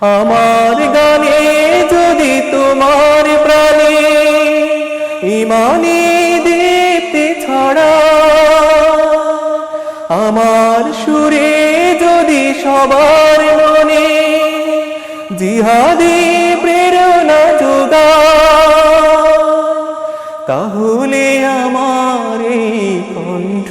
আমার গানে যদি তোমার প্রাণে ইমানে দীপ্তি ছড়া, আমার সুরে যদি সবার মনে জিহাদি প্রেরণা যোগা তাহলে আমার কণ্ঠ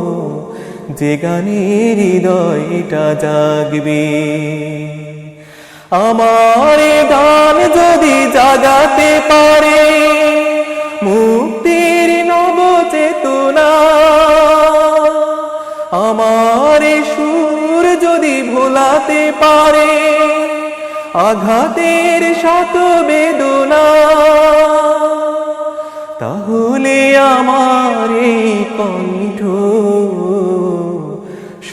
যে গানের হৃদয়টা জাগবে। আমার গান যদি জাগাতে পারে, মুক্তির নব চেতনা। আমার সুর যদি ভোলাতে পারে, আঘাতের শত বেদনা। তাহলে আমার কণ্ঠ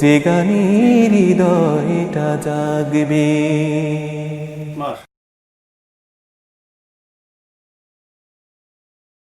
যে গানে হৃদয়টা জাগবে।